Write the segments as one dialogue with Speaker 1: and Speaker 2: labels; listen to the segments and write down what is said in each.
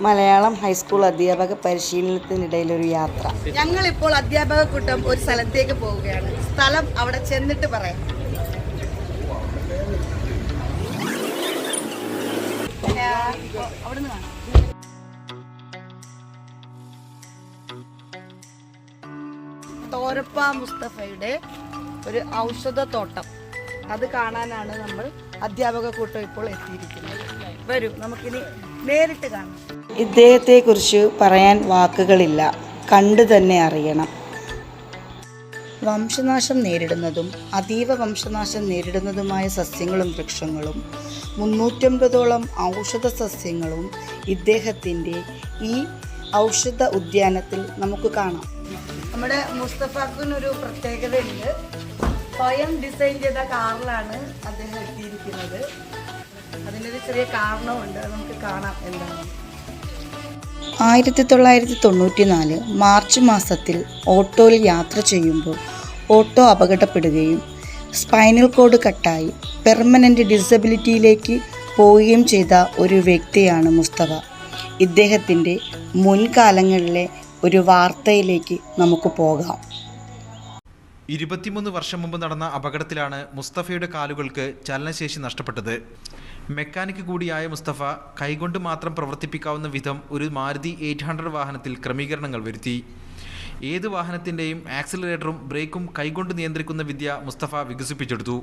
Speaker 1: Malayalam high school അധ്യാപക പരിശീലനത്തിനിടയിലൊരു യാത്ര.
Speaker 2: ഞങ്ങൾ ഇപ്പോൾ അധ്യാപക കൂട്ടം ഒരു സ്ഥലത്തേക്ക് പോവുകയാണ്. സ്ഥലം അവിടെ ചെന്നിട്ട് പറയാം. കാണാം തോരപ്പ മുസ്തഫയുടെ ഒരു ഔഷധത്തോട്ടം. അത് കാണാനാണ് നമ്മൾ അധ്യാപക കൂട്ടം ഇപ്പോൾ എത്തിയിരിക്കുന്നത്. വരൂ നമുക്കിനി നേരിട്ട് കാണാം.
Speaker 1: ഇദ്ദേഹത്തെക്കുറിച്ച് പറയാൻ വാക്കുകളില്ല. കണ്ടു തന്നെ അറിയണം. വംശനാശം നേരിടുന്നതും അതീവ വംശനാശം നേരിടുന്നതുമായ സസ്യങ്ങളും വൃക്ഷങ്ങളും മുന്നൂറ്റമ്പതോളം ഔഷധ സസ്യങ്ങളും ഇദ്ദേഹത്തിന്റെ ഈ ഔഷധ ഉദ്യാനത്തിൽ നമുക്ക് കാണാം.
Speaker 2: നമ്മുടെ മുസ്തഫാക്കുനൊരു പ്രത്യേകതയുണ്ട്. സ്വയം ഡിസൈൻ ചെയ്ത കാറിലാണ് അദ്ദേഹം എത്തിയിരിക്കുന്നത്. അതിനൊരു ചെറിയ കാരണമുണ്ട് നമുക്ക് കാണാം എന്താണ്.
Speaker 1: ആയിരത്തി തൊള്ളായിരത്തി തൊണ്ണൂറ്റി നാല് മാർച്ച് മാസത്തിൽ ഓട്ടോയിൽ യാത്ര ചെയ്യുമ്പോൾ ഓട്ടോ അപകടപ്പെടുകയും സ്പൈനൽ കോഡ് കട്ടായി പെർമനന്റ് ഡിസബിലിറ്റിയിലേക്ക് പോവുകയും ചെയ്ത ഒരു വ്യക്തിയാണ് മുസ്തഫ. ഇദ്ദേഹത്തിന്റെ മുൻകാലങ്ങളിലെ ഒരു വാർത്തയിലേക്ക് നമുക്ക് പോകാം.
Speaker 3: ഇരുപത്തിമൂന്ന് വർഷം മുമ്പ് നടന്ന അപകടത്തിലാണ് മുസ്തഫയുടെ കാലുകൾക്ക് ചലനശേഷി നഷ്ടപ്പെട്ടത്. മെക്കാനിക് കൂടിയായ മുസ്തഫ കൈകൊണ്ട് മാത്രം പ്രവർത്തിപ്പിക്കാവുന്ന വിധം ഒരു മാരുതി എയ്റ്റ് ഹൺഡ്രഡ് വാഹനത്തിൽ ക്രമീകരണങ്ങൾ വരുത്തി. ഏത് വാഹനത്തിന്റെയും ആക്സിലറേറ്ററും ബ്രേക്കും കൈകൊണ്ട് നിയന്ത്രിക്കുന്ന വിദ്യ മുസ്തഫ വികസിപ്പിച്ചെടുത്തു.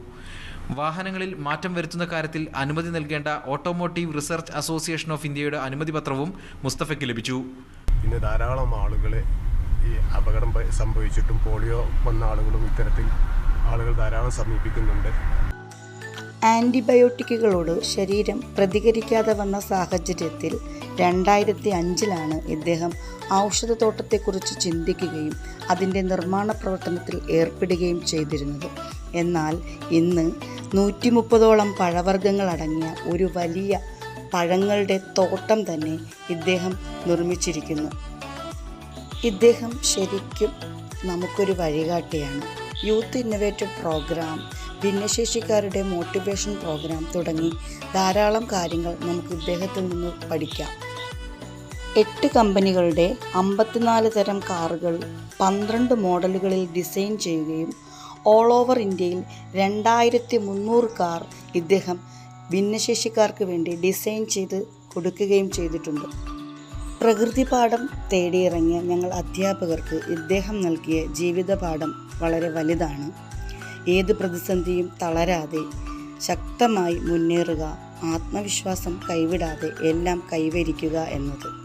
Speaker 3: വാഹനങ്ങളിൽ മാറ്റം വരുത്തുന്ന കാര്യത്തിൽ അനുമതി നൽകേണ്ട ഓട്ടോമോട്ടീവ് റിസർച്ച് അസോസിയേഷൻ ഓഫ് ഇന്ത്യയുടെ അനുമതി പത്രവും മുസ്തഫയ്ക്ക് ലഭിച്ചു.
Speaker 4: ഇന്ന് ധാരാളം ആളുകൾ ഈ അപകടം സംഭവിച്ചിട്ടും പോളിയോ വന്ന ആളുകളും ഇത്തരത്തിൽ ആളുകൾ ധാരാളം സമീപിക്കുന്നുണ്ട്.
Speaker 1: ആന്റിബയോട്ടിക്കുകളോട് ശരീരം പ്രതികരിക്കാതെ വന്ന സാഹചര്യത്തിൽ രണ്ടായിരത്തി അഞ്ചിലാണ് ഇദ്ദേഹം ഔഷധത്തോട്ടത്തെക്കുറിച്ച് ചിന്തിക്കുകയും അതിന്റെ നിർമ്മാണ പ്രവർത്തനത്തിൽ ഏർപ്പെടുകയും ചെയ്തിരുന്നത്. എന്നാൽ ഇന്ന് നൂറ്റി മുപ്പതോളം പഴവർഗങ്ങൾ അടങ്ങിയ ഒരു വലിയ പഴങ്ങളുടെ തോട്ടം തന്നെ ഇദ്ദേഹം നിർമ്മിച്ചിരിക്കുന്നു. ഇദ്ദേഹം ശരിക്കും നമുക്കൊരു വഴികാട്ടിയാണ്. യൂത്ത് ഇന്നവേറ്റീവ് പ്രോഗ്രാം ഭിന്നശേഷിക്കാരുടെ മോട്ടിവേഷൻ പ്രോഗ്രാം തുടങ്ങി ധാരാളം കാര്യങ്ങൾ നമുക്ക് ഇദ്ദേഹത്തിൽ നിന്ന് പഠിക്കാം. എട്ട് കമ്പനികളുടെ അമ്പത്തിനാല് തരം കാറുകൾ പന്ത്രണ്ട് മോഡലുകളിൽ ഡിസൈൻ ചെയ്യുകയും ഓൾ ഓവർ ഇന്ത്യയിൽ രണ്ടായിരത്തി മുന്നൂറ് കാർ ഇദ്ദേഹം ഭിന്നശേഷിക്കാർക്ക് വേണ്ടി ഡിസൈൻ ചെയ്ത് കൊടുക്കുകയും ചെയ്തിട്ടുണ്ട്. പ്രകൃതി പാഠം തേടിയിറങ്ങിയ ഞങ്ങൾ അധ്യാപകർക്ക് ഇദ്ദേഹം നൽകിയ ജീവിത പാഠം വളരെ വലുതാണ്. ഏത് പ്രതിസന്ധിയും തളരാതെ ശക്തമായി മുന്നേറുക ആത്മവിശ്വാസം കൈവിടാതെ എല്ലാം കൈവരിക്കുക എന്നത്.